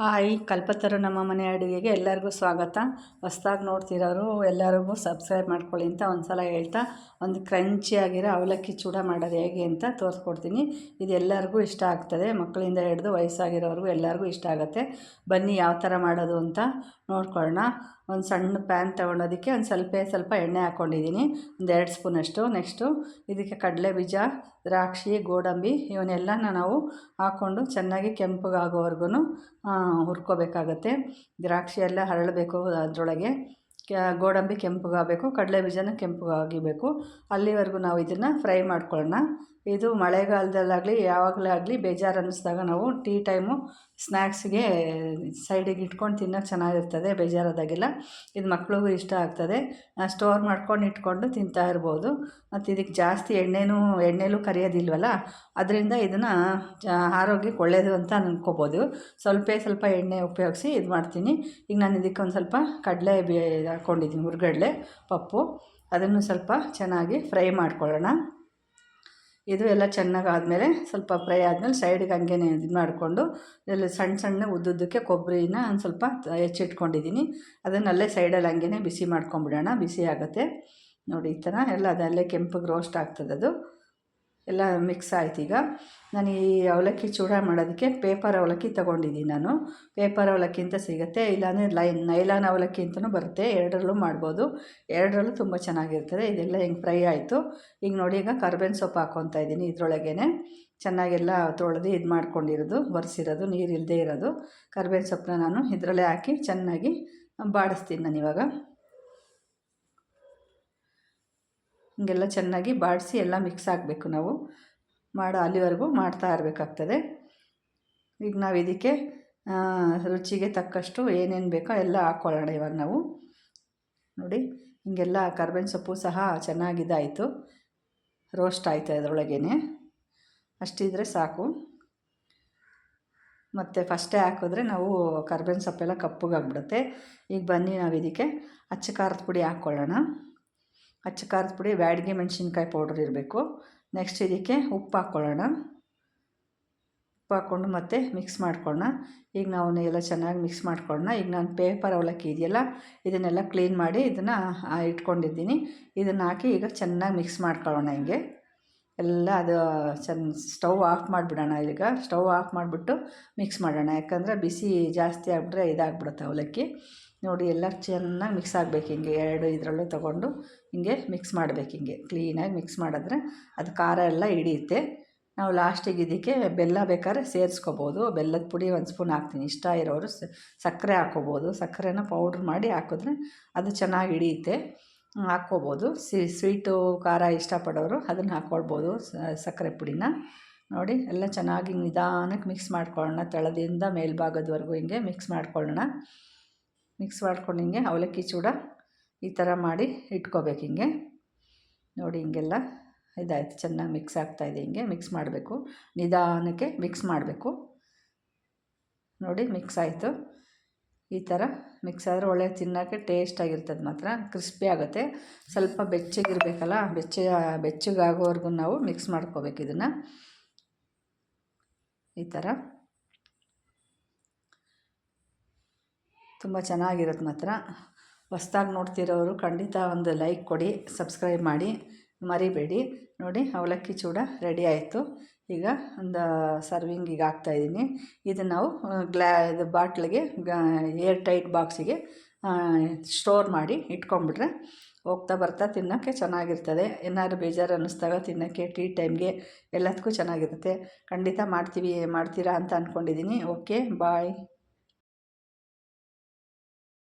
Hi, ಕಲ್ಪತರು ನಮ್ಮ ಮನೆ ಅಡುಗೆಗೆ ಎಲ್ಲರಿಗೂ ಸ್ವಾಗತ. ಹೊಸ್ದಾಗಿ ನೋಡ್ತಿರೋರು ಎಲ್ಲರಿಗೂ ಸಬ್ಸ್ಕ್ರೈಬ್ ಮಾಡ್ಕೊಳ್ಳಿ ಅಂತ ಒಂದು ಸಲ ಹೇಳ್ತಾ, ಒಂದು ಕ್ರಂಚಿಯಾಗಿರೋ ಅವಲಕ್ಕಿ ಚೂಡ ಮಾಡೋದು ಹೇಗೆ ಅಂತ ತೋರಿಸ್ಕೊಡ್ತೀನಿ. ಇದು ಎಲ್ಲರಿಗೂ ಇಷ್ಟ ಆಗ್ತದೆ. ಮಕ್ಕಳಿಂದ ಹಿಡಿದು ವಯಸ್ಸಾಗಿರೋರಿಗೂ ಎಲ್ಲರಿಗೂ ಇಷ್ಟ ಆಗುತ್ತೆ. ಬನ್ನಿ ಯಾವ ಥರ ಮಾಡೋದು ಅಂತ ನೋಡ್ಕೊಳ್ಳೋಣ. ಒಂದು ಸಣ್ಣ ಪ್ಯಾನ್ ತೊಗೊಳೋದಕ್ಕೆ ಒಂದು ಸ್ವಲ್ಪ ಸ್ವಲ್ಪ ಎಣ್ಣೆ ಹಾಕ್ಕೊಂಡಿದ್ದೀನಿ. ಒಂದು ಎರಡು ಸ್ಪೂನಷ್ಟು ನೆಕ್ಸ್ಟು ಇದಕ್ಕೆ ಕಡಲೆ ಬೀಜ ದ್ರಾಕ್ಷಿ, ಗೋಡಂಬಿ, ಇವನ್ನೆಲ್ಲನ ನಾವು ಹಾಕ್ಕೊಂಡು ಚೆನ್ನಾಗಿ ಕೆಂಪಗಾಗೋವರೆಗೂ ಹುರ್ಕೋಬೇಕಾಗತ್ತೆ. ದ್ರಾಕ್ಷಿ ಎಲ್ಲ ಹರಳಬೇಕು ಅದರೊಳಗೆ. ಗೋಡಂಬಿ ಕೆಂಪಗಾಗಬೇಕು, ಕಡಲೆ ಬೀಜನ ಕೆಂಪಗಾಗಿಬೇಕು. ಅಲ್ಲಿವರೆಗೂ ನಾವು ಇದನ್ನು ಫ್ರೈ ಮಾಡ್ಕೊಳ್ಳೋಣ. ಇದು ಮಳೆಗಾಲದಲ್ಲಾಗಲಿ ಯಾವಾಗಲೇ ಆಗಲಿ ಬೇಜಾರು ಅನ್ನಿಸ್ದಾಗ ನಾವು ಟೀ ಟೈಮು ಸ್ನ್ಯಾಕ್ಸ್ಗೆ ಸೈಡಿಗೆ ಇಟ್ಕೊಂಡು ತಿನ್ನೋಕೆ ಚೆನ್ನಾಗಿರ್ತದೆ ಬೇಜಾರಾದಾಗೆಲ್ಲ. ಇದು ಮಕ್ಳಿಗೂ ಇಷ್ಟ ಆಗ್ತದೆ. ಸ್ಟೋರ್ ಮಾಡ್ಕೊಂಡು ಇಟ್ಕೊಂಡು ತಿಂತಾ ಇರ್ಬೋದು. ಮತ್ತು ಇದಕ್ಕೆ ಜಾಸ್ತಿ ಎಣ್ಣೆನೂ, ಎಣ್ಣೆಲೂ ಕರಿಯೋದಿಲ್ವಲ್ಲ? ಅದರಿಂದ ಇದನ್ನು ಆರೋಗ್ಯಕ್ಕೆ ಒಳ್ಳೆಯದು ಅಂತ ಅಂದ್ಕೋಬೋದು ಸ್ವಲ್ಪ ಸ್ವಲ್ಪ ಎಣ್ಣೆ ಉಪಯೋಗಿಸಿ ಇದು ಮಾಡ್ತೀನಿ. ಈಗ ನಾನು ಇದಕ್ಕೆ ಒಂದು ಸ್ವಲ್ಪ ಕಡಲೆ ಬಿ ಹಾಕ್ಕೊಂಡಿದ್ದೀನಿ ಹುರ್ಗಡಲೆ, ಪಪ್ಪು. ಅದನ್ನು ಸ್ವಲ್ಪ ಚೆನ್ನಾಗಿ ಫ್ರೈ ಮಾಡ್ಕೊಳ್ಳೋಣ. ಇದು ಎಲ್ಲ ಚೆನ್ನಾಗಿ ಆದಮೇಲೆ ಸ್ವಲ್ಪ ಫ್ರೈ ಆದಮೇಲೆ ಸೈಡಿಗೆ ಹಂಗೇ ಇದು ಮಾಡಿಕೊಂಡು ಎಲ್ಲ ಸಣ್ಣ ಸಣ್ಣ ಉದ್ದುದ್ದಕ್ಕೆ ಕೊಬ್ಬರಿನ ಒಂದು ಸ್ವಲ್ಪ ಹೆಚ್ಚಿಟ್ಕೊಂಡಿದ್ದೀನಿ. ಅದನ್ನಲ್ಲೇ ಸೈಡಲ್ಲಿ ಹಂಗೆ ಬಿಸಿ ಮಾಡ್ಕೊಂಬಿಡೋಣ, ಬಿಸಿ ಆಗುತ್ತೆ. ನೋಡಿ ಈ ಥರ ಎಲ್ಲ ಅದಲ್ಲೇ ಕೆಂಪಗೆ ರೋಸ್ಟ್ ಆಗ್ತದದು ಎಲ್ಲ ಮಿಕ್ಸ್ ಆಯ್ತು ಈಗ. ನಾನು ಈ ಅವಲಕ್ಕಿ ಚೂಡ ಮಾಡೋದಕ್ಕೆ ಪೇಪರ್ ಅವಲಕ್ಕಿ ತೊಗೊಂಡಿದ್ದೀನಿ ನಾನು. ಪೇಪರ್ ಅವಲಕ್ಕಿ ಅಂತ ಸಿಗುತ್ತೆ, ಇಲ್ಲಾಂದರೆ ಲೈನ್ ನೈಲಾನ್ ಅವಲಕ್ಕಿ ಅಂತಲೂ ಬರುತ್ತೆ. ಎರಡರಲ್ಲೂ ಮಾಡ್ಬೋದು. ಎರಡರಲ್ಲೂ ತುಂಬ ಚೆನ್ನಾಗಿರ್ತದೆ. ಇದೆಲ್ಲ ಹಿಂಗೆ ಫ್ರೈ ಆಯಿತು. ಈಗ ನೋಡಿ, ಈಗ ಕರ್ಬೇವಿನ ಸೊಪ್ಪು ಹಾಕ್ಕೊತಾ ಇದ್ದೀನಿ ಇದರೊಳಗೇ ಚೆನ್ನಾಗೆಲ್ಲ ತೊಳೆದು ಇದು ಮಾಡ್ಕೊಂಡಿರೋದು, ಒರೆಸಿರೋದು ನೀರು ಇಲ್ಲದೇ ಇರೋದು. ಕರ್ಬೇವಿನ ಸೊಪ್ಪನ್ನ ನಾನು ಇದರಲ್ಲೇ ಹಾಕಿ ಚೆನ್ನಾಗಿ ಬಾಡಿಸ್ತೀನಿ ನಾನು ಇವಾಗ. ಹಿಂಗೆಲ್ಲ ಚೆನ್ನಾಗಿ ಬಾಡಿಸಿ ಎಲ್ಲ ಮಿಕ್ಸ್ ಆಗಬೇಕು ನಾವು. ಮಾಡೋ ಅಲ್ಲಿವರೆಗೂ ಮಾಡ್ತಾ ಇರಬೇಕಾಗ್ತದೆ. ಈಗ ನಾವು ಇದಕ್ಕೆ ರುಚಿಗೆ ತಕ್ಕಷ್ಟು ಏನೇನು ಬೇಕೋ ಎಲ್ಲ ಹಾಕ್ಕೊಳ್ಳೋಣ ಇವಾಗ ನಾವು. ನೋಡಿ, ಹಿಂಗೆಲ್ಲ ಕರ್ಬೇವಿನ ಸೊಪ್ಪು ಸಹ ಚೆನ್ನಾಗಿದ್ದಾಯಿತು ರೋಸ್ಟ್ ಆಯಿತು ಅದರೊಳಗೇ ಅಷ್ಟಿದ್ರೆ ಸಾಕು. ಮತ್ತು ಫಸ್ಟೇ ಹಾಕಿದ್ರೆ ನಾವು ಕರ್ಬೇವಿನ ಸೊಪ್ಪೆಲ್ಲ ಕಪ್ಪಗಾಗ್ಬಿಡುತ್ತೆ. ಈಗ ಬನ್ನಿ ನಾವು ಇದಕ್ಕೆ. ಅಚ್ಚ ಖಾರದ ಪುಡಿ ಹಾಕ್ಕೊಳ್ಳೋಣ ಅಚ್ಚ ಖಾರದ ಪುಡಿ, ಬ್ಯಾಡಗಿ ಮೆಣಸಿನ್ಕಾಯಿ ಪೌಡ್ರ್ ಇರಬೇಕು. ನೆಕ್ಸ್ಟ್ ಇದಕ್ಕೆ ಉಪ್ಪು ಹಾಕ್ಕೊಳ್ಳೋಣ ಉಪ್ಪು ಹಾಕ್ಕೊಂಡು ಮತ್ತೆ ಮಿಕ್ಸ್ ಮಾಡ್ಕೊಳ್ಳೋಣ. ಈಗ ನಾವು ಎಲ್ಲ ಚೆನ್ನಾಗಿ ಮಿಕ್ಸ್ ಮಾಡ್ಕೊಳ್ಳೋಣ. ಈಗ ನಾನು ಪೇಪರ್ ಅವಲಕ್ಕಿ ಇದೆಯಲ್ಲ, ಇದನ್ನೆಲ್ಲ ಕ್ಲೀನ್ ಮಾಡಿ ಇದನ್ನು ಇಟ್ಕೊಂಡಿದ್ದೀನಿ. ಇದನ್ನು ಹಾಕಿ ಈಗ ಚೆನ್ನಾಗಿ ಮಿಕ್ಸ್ ಮಾಡ್ಕೊಳ್ಳೋಣ ಹಿಂಗೆ. ಎಲ್ಲ ಅದು ಚೆನ್ನ ಸ್ಟವ್ ಆಫ್ ಮಾಡಿಬಿಡೋಣ ಈಗ. ಸ್ಟವ್ ಆಫ್ ಮಾಡಿಬಿಟ್ಟು ಮಿಕ್ಸ್ ಮಾಡೋಣ. ಯಾಕಂದರೆ ಬಿಸಿ ಜಾಸ್ತಿ ಆಗಿಬಿಟ್ರೆ ಇದಾಗ್ಬಿಡುತ್ತೆ ಅವಲಕ್ಕಿ. ನೋಡಿ ಎಲ್ಲ ಚೆನ್ನಾಗಿ ಮಿಕ್ಸ್ ಆಗಬೇಕು ಹಿಂಗೆ ಎರಡು ಇದರಲ್ಲೂ ತೊಗೊಂಡು ಹಿಂಗೆ ಮಿಕ್ಸ್ ಮಾಡಬೇಕು ಹಿಂಗೆ ಕ್ಲೀನಾಗಿ ಮಿಕ್ಸ್ ಮಾಡಿದ್ರೆ ಅದು ಖಾರ ಎಲ್ಲ ಹಿಡಿಯುತ್ತೆ. ನಾವು ಲಾಸ್ಟಿಗೆ ಇದಕ್ಕೆ ಬೆಲ್ಲ ಬೇಕಾದ್ರೆ ಸೇರಿಸ್ಕೋಬೋದು. ಬೆಲ್ಲದ ಪುಡಿ ಒಂದು ಸ್ಪೂನ್ ಹಾಕ್ತೀನಿ. ಇಷ್ಟ ಇರೋರು ಸಕ್ಕರೆ ಹಾಕ್ಕೋಬೋದು. ಸಕ್ಕರೆನ ಪೌಡ್ರ್ ಮಾಡಿ ಹಾಕಿದ್ರೆ ಅದು ಚೆನ್ನಾಗಿ ಹಿಡಿಯುತ್ತೆ. ಹಾಕ್ಕೋಬೋದು. ಸ್ವೀಟು ಖಾರ ಇಷ್ಟಪಡೋರು ಅದನ್ನು ಹಾಕ್ಕೊಳ್ಬೋದು ಸಕ್ಕರೆ ಪುಡಿನ. ನೋಡಿ ಎಲ್ಲ ಚೆನ್ನಾಗಿ ನಿಧಾನಕ್ಕೆ ಮಿಕ್ಸ್ ಮಾಡ್ಕೊಳ್ಳೋಣ. ತಳದಿಂದ ಮೇಲ್ಭಾಗದವರೆಗೂ ಹಿಂಗೆ ಮಿಕ್ಸ್ ಮಾಡ್ಕೊಳ್ಳೋಣ. ಮಿಕ್ಸ್ ಮಾಡ್ಕೊಂಡು ಹಿಂಗೆ ಅವಲಕ್ಕಿ ಚೂಡ ಈ ಥರ ಮಾಡಿ ಇಟ್ಕೋಬೇಕು ಹಿಂಗೆ. ನೋಡಿ ಹಿಂಗೆಲ್ಲ ಇದಾಯಿತು, ಚೆನ್ನಾಗಿ ಮಿಕ್ಸ್ ಆಗ್ತಾಯಿದೆ ಹಿಂಗೆ, ಮಿಕ್ಸ್ ಮಾಡಬೇಕು. ನಿಧಾನಕ್ಕೆ ಮಿಕ್ಸ್ ಮಾಡಬೇಕು. ನೋಡಿ ಮಿಕ್ಸ್ ಆಯಿತು. ಈ ಥರ ಮಿಕ್ಸ್ ಆದರೆ ಒಳ್ಳೆ ತಿನ್ನೋಕ್ಕೆ ಟೇಸ್ಟಾಗಿರ್ತದೆ ಮಾತ್ರ, ಕ್ರಿಸ್ಪಿ ಆಗುತ್ತೆ. ಸ್ವಲ್ಪ ಬೆಚ್ಚಗಿರಬೇಕಲ್ಲ, ಬೆಚ್ಚ, ಬೆಚ್ಚಗಾಗೋವರೆಗೂ ನಾವು ಮಿಕ್ಸ್ ಮಾಡ್ಕೋಬೇಕು ಇದನ್ನು. ಈ ಥರ. ತುಂಬ ಚೆನ್ನಾಗಿರುತ್ತೆ ಮಾತ್ರ. ಹೊಸ್ದಾಗಿ ನೋಡ್ತಿರೋರು ಖಂಡಿತ ಒಂದು ಲೈಕ್ ಕೊಡಿ, ಸಬ್ಸ್ಕ್ರೈಬ್ ಮಾಡಿ. ಮರಿಬೇಡಿ. ನೋಡಿ, ಅವಲಕ್ಕಿ ಚೂಡ ರೆಡಿ ಆಯಿತು. ಈಗ ಒಂದು ಸರ್ವಿಂಗಿಗೆ ಹಾಕ್ತಾಯಿದ್ದೀನಿ ಇದು ನಾವು ಗ್ಲಾ, ಇದು ಬಾಟ್ಲಿಗೆ ಏರ್ ಟೈಟ್ ಬಾಕ್ಸಿಗೆ ಸ್ಟೋರ್ ಮಾಡಿ ಇಟ್ಕೊಂಡ್ಬಿಟ್ರೆ ಹೋಗ್ತಾ ಬರ್ತಾ ತಿನ್ನೋಕ್ಕೆ ಚೆನ್ನಾಗಿರ್ತದೆ. ಏನಾದ್ರು ಬೇಜಾರು ಅನ್ನಿಸ್ದಾಗ ತಿನ್ನೋಕ್ಕೆ, ಟೀ ಟೈಮ್ಗೆ ಎಲ್ಲದಕ್ಕೂ ಚೆನ್ನಾಗಿರುತ್ತೆ. ಖಂಡಿತ ಮಾಡ್ತೀವಿ, ಮಾಡ್ತೀರಾ ಅಂತ ಅಂದ್ಕೊಂಡಿದ್ದೀನಿ ಓಕೆ, ಬಾಯ್.